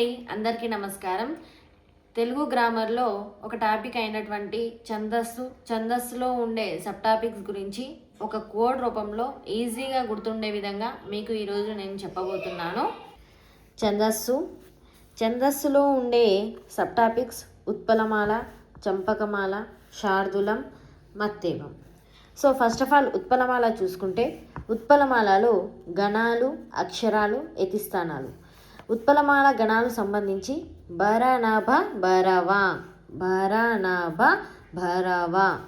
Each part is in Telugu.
అండి అందరికీ నమస్కారం. తెలుగు గ్రామర్లో ఒక టాపిక్ అయినటువంటి ఛందస్సు ఛందస్సులో ఉండే సబ్ టాపిక్స్ గురించి ఒక కోడ్ రూపంలో ఈజీగా గుర్తుండే విధంగా మీకు ఈరోజు నేను చెప్పబోతున్నాను. ఛందస్సు. ఛందస్సులో ఉండే సబ్ టాపిక్స్ ఉత్పలమాల చంపకమాల శార్దులం మత్తేవం. సో ఫస్ట్ ఆఫ్ ఆల్ ఉత్పలమాల చూసుకుంటే ఉత్పలమాలలో గణాలు అక్షరాలు యతిస్థానాలు. ఉత్పలమాల గణాలు సంబంధించి భరణభ భరవ భరణభ భరవ.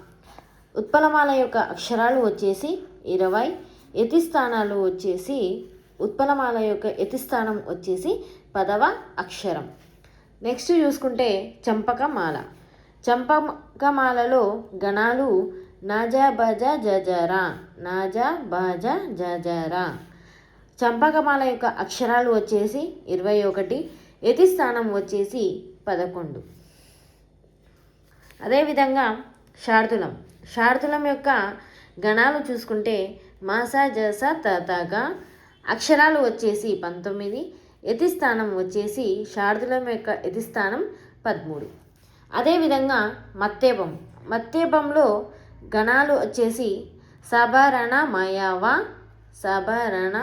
ఉత్పలమాల యొక్క అక్షరాలు వచ్చేసి ఇరవై యతిస్థానాలు వచ్చేసి ఉత్పలమాల యొక్క యతిస్థానం వచ్చేసి పదవ అక్షరం. నెక్స్ట్ చూసుకుంటే చంపకమాల. చంపకమాలలో గణాలు నాజా బజ జజరా నాజా బజ జజరా. చంపకమాల యొక్క అక్షరాలు వచ్చేసి ఇరవై ఒకటి యతిస్థానం వచ్చేసి పదకొండు. అదేవిధంగా శార్దులం శార్దులం యొక్క గణాలు చూసుకుంటే మాస జస తతగా అక్షరాలు వచ్చేసి పంతొమ్మిది యతిస్థానం వచ్చేసి శార్దులం యొక్క యతిస్థానం పదమూడు. అదేవిధంగా మత్తేపం. మత్తేపంలో గణాలు వచ్చేసి సభరణ మాయావా సబరణ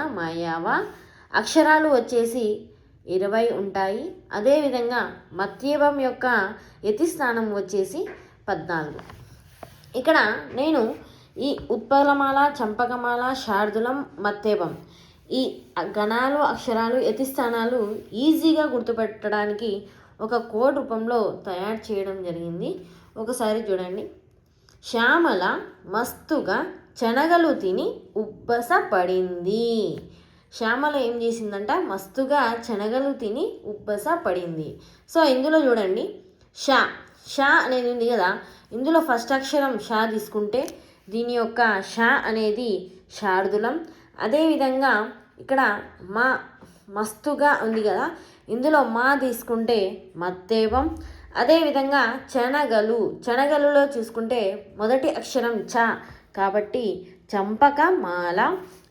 అక్షరాలు వచ్చేసి ఇరవై ఉంటాయి. అదేవిధంగా మత్యవం యొక్క యతి స్థానం వచ్చేసి పద్నాలుగు. ఇక్కడ నేను ఈ ఉత్పలమాల చంపకమాల శార్దులం మత్తేవం ఈ గణాలు అక్షరాలు యతి స్థానాలు ఈజీగా గుర్తుపెట్టడానికి ఒక కోడ్ రూపంలో తయారు చేయడం జరిగింది. ఒకసారి చూడండి. శ్యామల మస్తుగా శనగలు తిని ఉబ్బస పడింది శ్యామల ఏం చేసిందంట? మస్తుగా శనగలు తిని ఉబ్బస పడింది సో ఇందులో చూడండి. షా షా అనేది ఉంది కదా. ఇందులో ఫస్ట్ అక్షరం షా తీసుకుంటే దీని యొక్క షా అనేది శార్దులం. అదేవిధంగా ఇక్కడ మా మస్తుగా ఉంది కదా. ఇందులో మా తీసుకుంటే మత్తేవం. అదేవిధంగా శనగలు. శనగలులో చూసుకుంటే మొదటి అక్షరం చ. కాబట్టి చంపక మాల.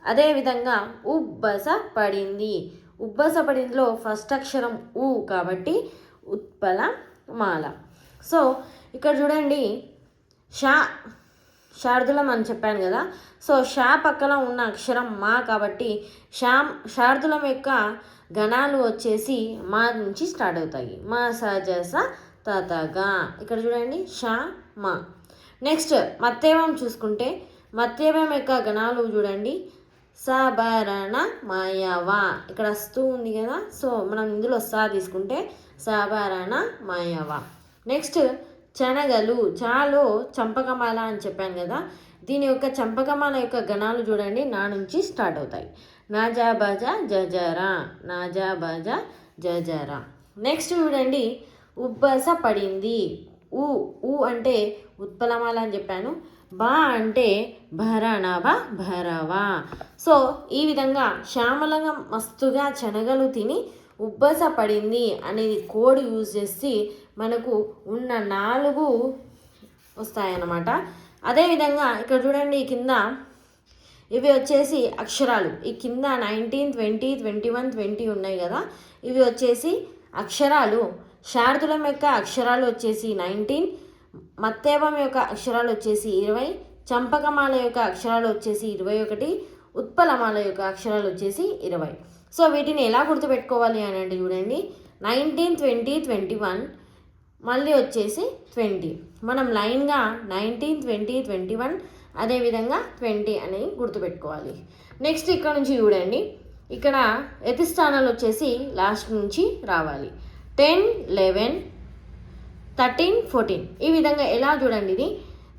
అదేవిధంగా ఉబ్బస పడింది. ఉబ్బస పడిందిలో ఫస్ట్ అక్షరం ఊ కాబట్టి ఉత్పల మాల. సో ఇక్కడ చూడండి. షా శార్దులం అని చెప్పాను కదా. సో షా పక్కన ఉన్న అక్షరం మా కాబట్టి షా శార్దులం యొక్క గణాలు వచ్చేసి మా నుంచి స్టార్ట్ అవుతాయి. మా సజస తతగా ఇక్కడ చూడండి. షా మా. నెక్స్ట్ మత్తేవం చూసుకుంటే మత్తేవం యొక్క గణాలు చూడండి. సబరణ మాయవా. ఇక్కడ స్తూ ఉంది కదా సో మనం ఇందులో సా తీసుకుంటే సబరణ మాయవా. నెక్స్ట్ శనగలు చాలో చంపకమాల అని చెప్పాను కదా దీని యొక్క చంపకమాల యొక్క గణాలు చూడండి నా నుంచి స్టార్ట్ అవుతాయి. నాజా బాజా జజరా నాజా బాజా జజరా. నెక్స్ట్ చూడండి ఉబ్బస పడింది. ఊ ఊ అంటే ఉత్పలమాల అని చెప్పాను. బా అంటే భరణవ భరవ. సో ఈ విధంగా శ్యామలంగా మస్తుగా శనగలు తిని ఉబ్బస పడింది అనేది కోడ్ యూజ్ చేసి మనకు ఉన్న నాలుగు వస్తాయన్నమాట. అదేవిధంగా ఇక్కడ చూడండి కింద ఇవి వచ్చేసి అక్షరాలు. ఈ కింద nineteen twenty twenty one twenty ఉన్నాయి కదా. ఇవి వచ్చేసి అక్షరాలు. శారదులం యొక్క అక్షరాలు వచ్చేసి నైన్టీన్ మత్తేవం యొక్క అక్షరాలు వచ్చేసి ఇరవై చంపకమాల యొక్క అక్షరాలు వచ్చేసి ఇరవై ఒకటి ఉత్పలమాల యొక్క అక్షరాలు వచ్చేసి ఇరవై. సో వీటిని ఎలా గుర్తుపెట్టుకోవాలి అని అంటే చూడండి. నైన్టీన్ ట్వంటీ ట్వంటీ వన్ మళ్ళీ వచ్చేసి ట్వంటీ మనం లైన్గా నైన్టీన్ ట్వంటీ ట్వంటీ వన్ అదేవిధంగా ట్వంటీ అని గుర్తుపెట్టుకోవాలి. నెక్స్ట్ ఇక్కడ నుంచి చూడండి. ఇక్కడ యతిస్థానాలు వచ్చేసి లాస్ట్ నుంచి రావాలి. Ten eleven thirteen fourteen. ఈ విధంగా ఎలా చూడండి ఇది?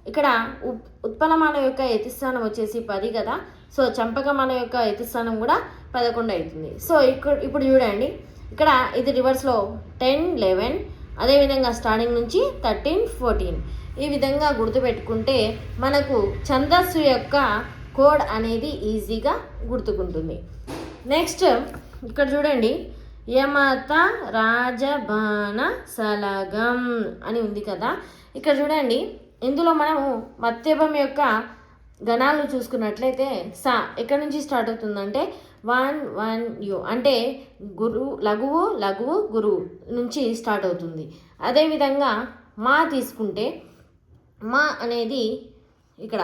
ఇక్కడ ఉప్ యొక్క యతిస్థానం వచ్చేసి పది కదా? సో చంపకమాన యొక్క యతిస్థానం కూడా పదకొండు అవుతుంది. సో ఇక్కడ ఇప్పుడు చూడండి. ఇక్కడ ఇది రివర్స్లో టెన్ లెవెన్ అదేవిధంగా స్టార్టింగ్ నుంచి థర్టీన్ ఫోర్టీన్. ఈ విధంగా గుర్తుపెట్టుకుంటే మనకు ఛందస్సు యొక్క కోడ్ అనేది ఈజీగా గుర్తుకుంటుంది. నెక్స్ట్ ఇక్కడ చూడండి. యమత రాజబాణ సలగం అని ఉంది కదా. ఇక్కడ చూడండి ఇందులో మనము మత్యభం యొక్క గణాలు చూసుకున్నట్లయితే సా ఎక్కడి నుంచి స్టార్ట్ అవుతుందంటే వన్ వన్ యు అంటే గురు లఘువు లఘువు గురువు నుంచి స్టార్ట్ అవుతుంది. అదేవిధంగా మా తీసుకుంటే మా అనేది ఇక్కడ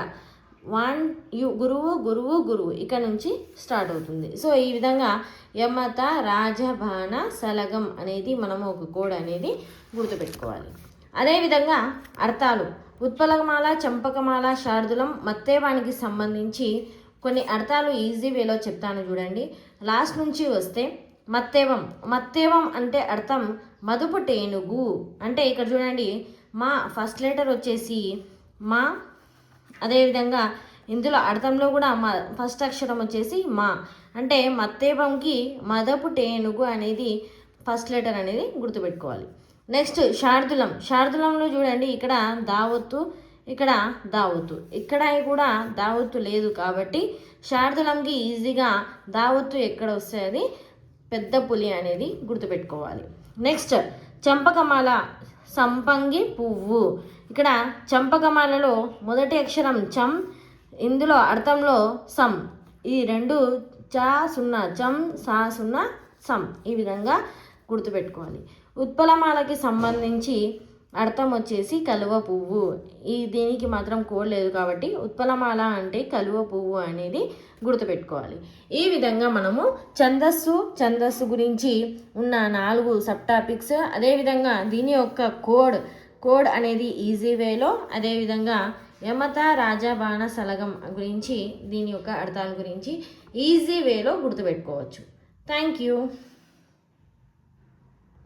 వన్ యు గురువు గురువు గురువు. ఇక్కడ నుంచి స్టార్ట్ అవుతుంది. సో ఈ విధంగా యమత రాజభాన సలగం అనేది మనము ఒక కోడ్ అనేది గుర్తుపెట్టుకోవాలి. అదేవిధంగా అర్థాలు. ఉత్పలకమాల చంపకమాల శార్దులం మత్తేవానికి సంబంధించి కొన్ని అర్థాలు ఈజీ వేలో చెప్తాను చూడండి. లాస్ట్ నుంచి వస్తే మత్తేవం. మత్తేవం అంటే అర్థం మదుపు టేనుగు అంటే ఇక్కడ చూడండి మా ఫస్ట్ లెటర్ వచ్చేసి మా అదేవిధంగా ఇందులో అర్థంలో కూడా మా ఫస్ట్ అక్షరం వచ్చేసి మా. అంటే మత్తేపంకి మదపు టేనుగు అనేది ఫస్ట్ లెటర్ అనేది గుర్తుపెట్టుకోవాలి. నెక్స్ట్ శార్దులం. శార్దులంలో చూడండి ఇక్కడ దావత్తు ఇక్కడ దావత్తు. ఇక్కడ కూడా దావత్తు లేదు కాబట్టి శార్దులంకి ఈజీగా దావత్తు ఎక్కడ వస్తుంది పెద్ద పులి అనేది గుర్తుపెట్టుకోవాలి. నెక్స్ట్ చంపకమాల. సంపంగి పువ్వు. ఇక్కడ చంపకమాలలో మొదటి అక్షరం చం ఇందులో అర్థంలో సం. ఈ రెండు చా సున్నా చం సా సున్నా సం. ఈ విధంగా గుర్తుపెట్టుకోవాలి. ఉత్పలమాలకి సంబంధించి అర్థం వచ్చేసి కలువ పువ్వు. ఈ దీనికి మాత్రం కోడ్ లేదు కాబట్టి ఉత్పలమాల అంటే కలువ పువ్వు అనేది గుర్తుపెట్టుకోవాలి. ఈ విధంగా మనము ఛందస్సు ఛందస్సు గురించి ఉన్న నాలుగు సబ్ టాపిక్స్ అదేవిధంగా దీని యొక్క కోడ్ కోడ్ అనేది ఈజీ వేలో అదేవిధంగా యమత రాజబాణ సలగం గురించి దీని యొక్క అర్థాల గురించి ఈజీ వేలో గుర్తుపెట్టుకోవచ్చు. Thank you